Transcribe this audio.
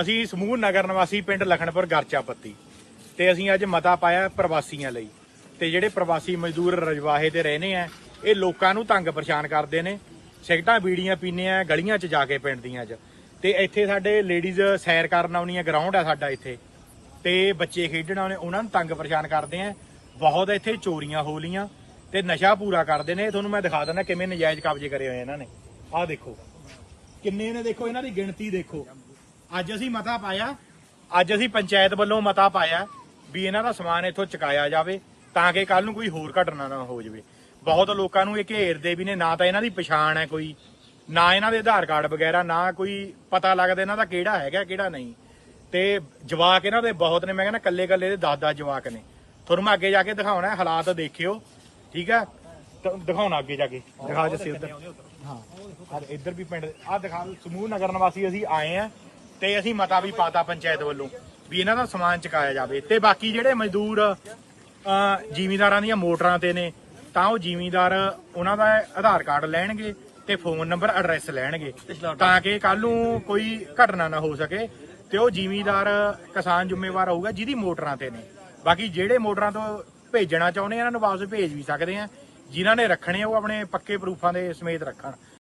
ਅਸੀਂ ਸਮੂਹ ਨਗਰ ਨਿਵਾਸੀ ਪਿੰਡ ਲਖਣਪੁਰ ਗਰਚਾਪੱਤੀ ਤੇ ਅਸੀਂ ਅੱਜ ਮਤਾ ਪਾਇਆ ਪ੍ਰਵਾਸੀਆਂ ਲਈ। ਤੇ ਜਿਹੜੇ ਪ੍ਰਵਾਸੀ ਮਜ਼ਦੂਰ ਰਜਵਾਹੇ ਤੇ ਰਹਿੰਦੇ ਆ, ਇਹ ਲੋਕਾਂ ਨੂੰ ਤੰਗ ਪਰੇਸ਼ਾਨ ਕਰਦੇ ਨੇ। ਸਿਗਟਾਂ ਬੀੜੀਆਂ ਪੀਂਦੇ ਆ, ਗਲੀਆਂ 'ਚ ਜਾ ਕੇ ਪਿੰਡ ਦੀਆਂ 'ਚ। ਤੇ ਇੱਥੇ ਸਾਡੇ ਲੇਡੀਜ਼ ਸੈਰ ਕਰਨ ਆਉਣੀਆਂ ਗਰਾਊਂਡ ਆ ਸਾਡਾ ਇੱਥੇ। ਤੇ ਬੱਚੇ ਖੇਡਣ ਆਉਣੇ, ਉਹਨਾਂ ਨੂੰ ਤੰਗ ਪਰੇਸ਼ਾਨ ਕਰਦੇ ਆ। ਬਹੁਤ ਇੱਥੇ ਚੋਰੀਆਂ ਹੋ ਲੀਆਂ ਤੇ ਨਸ਼ਾ ਪੂਰਾ ਕਰਦੇ ਨੇ। ਤੁਹਾਨੂੰ ਮੈਂ ਦਿਖਾ ਦਿੰਦਾ ਕਿਵੇਂ ਨਜਾਇਜ਼ ਕਬਜ਼ੇ ਕਰੇ ਹੋਏ ਇਹਨਾਂ ਨੇ। ਆਹ ਦੇਖੋ। ਕਿੰਨੇ ਨੇ ਦੇਖੋ, ਇਹਨਾਂ ਦੀ ਗਿਣਤੀ ਦੇਖੋ। ਅੱਜ ਅਸੀਂ ਮਤਾ ਪਾਇਆ ਅੱਜ ਅਸੀਂ ਪੰਚਾਇਤ ਵੱਲੋਂ ਮਤਾ ਪਾਇਆ ਵੀ ਇਹਨਾਂ ਦਾ ਸਮਾਨ ਇੱਥੋਂ ਚੁਕਾਇਆ ਜਾਵੇ ਤਾਂ ਕਿ ਕੱਲ ਨੂੰ ਕੋਈ ਹੋਰ ਘਟਨਾ ਨਾ ਹੋ ਜਾਵੇ। ਬਹੁਤ ਲੋਕਾਂ ਨੂੰ ਇਹ ਘੇਰਦੇ ਵੀ ਨੇ ਨਾ ਤਾਂ ਇਹਨਾਂ ਦੀ ਪਛਾਣ ਹੈ ਕੋਈ ਨਾ ਇਹਨਾਂ ਦੇ ਆਧਾਰ ਕਾਰਡ ਵਗੈਰਾ ਨਾ ਕੋਈ ਪਤਾ ਲੱਗਦਾ ਇਹਨਾਂ ਦਾ ਕਿਹੜਾ ਹੈਗਾ ਕਿਹੜਾ ਨਹੀਂ। ਤੇ ਜਵਾਕ ਇਹਨਾਂ ਦੇ ਬਹੁਤ ਨੇ ਮੈਂ ਕਹਿੰਦਾ ਕੱਲੇ ਕੱਲੇ ਦੇ 10 10 ਜਵਾਕ ਨੇ। ਤੁਹਾਨੂੰ ਮੈਂ ਅੱਗੇ ਜਾ ਕੇ ਦਿਖਾਉਣਾ ਹੈ, ਹਾਲਾਤ ਦੇਖਿਓ ਠੀਕ ਹੈ ਦਿਖਾਉਣਾ ਅੱਗੇ ਜਾ ਕੇ। ਦਿਖਾ ਜੱਸੇ ਉੱਧਰ। ਹਾਂ ਇੱਧਰ ਵੀ ਪਿੰਡ ਆ ਦਿਖਾ ਸਮੂਹ ਨਗਰ ਨਿਵਾਸੀ ਅਸੀਂ ਆਏ ਆ। ਤੇ ਅਸੀਂ ਮਤਾ ਵੀ ਪਾਤਾ ਪੰਚਾਇਤ ਵੱਲੋਂ ਵੀ ਇਹਨਾਂ ਦਾ ਸਮਾਨ ਚੁਕਾਇਆ ਜਾਵੇ ਤੇ ਬਾਕੀ ਜਿਹੜੇ ਮਜ਼ਦੂਰ ਜ਼ਿਮੀਂਦਾਰਾਂ ਦੀਆਂ ਮੋਟਰਾਂ ਤੇ ਨੇ, ਤਾਂ ਉਹ ਜ਼ਿਮੀਂਦਾਰ ਉਹਨਾਂ ਦਾ ਆਧਾਰ ਕਾਰਡ ਲੈਣਗੇ ਤੇ ਫੋਨ ਨੰਬਰ, ਐਡਰੈਸ ਲੈਣਗੇ ਤਾਂ ਕਿ ਕੱਲ ਨੂੰ ਕੋਈ ਘਟਨਾ ਨਾ ਹੋ ਸਕੇ ਤੇ ਉਹ ਜ਼ਿਮੀਂਦਾਰ ਕਿਸਾਨ ਜ਼ਿੰਮੇਵਾਰ ਹੋਊਗਾ ਜਿਹਦੀ ਮੋਟਰਾਂ ਤੇ ਨੇ। ਬਾਕੀ ਜਿਹੜੇ ਮੋਟਰਾਂ ਤੋਂ ਭੇਜਣਾ ਚਾਹੁੰਦੇ ਇਹਨਾਂ ਨੂੰ ਵਾਪਸ ਭੇਜ ਵੀ ਸਕਦੇ ਆ। ਜਿਨ੍ਹਾਂ ਨੇ ਰੱਖਣੇ ਉਹ ਆਪਣੇ ਪੱਕੇ ਪ੍ਰੂਫਾਂ ਦੇ ਸਮੇਤ ਰੱਖਣ।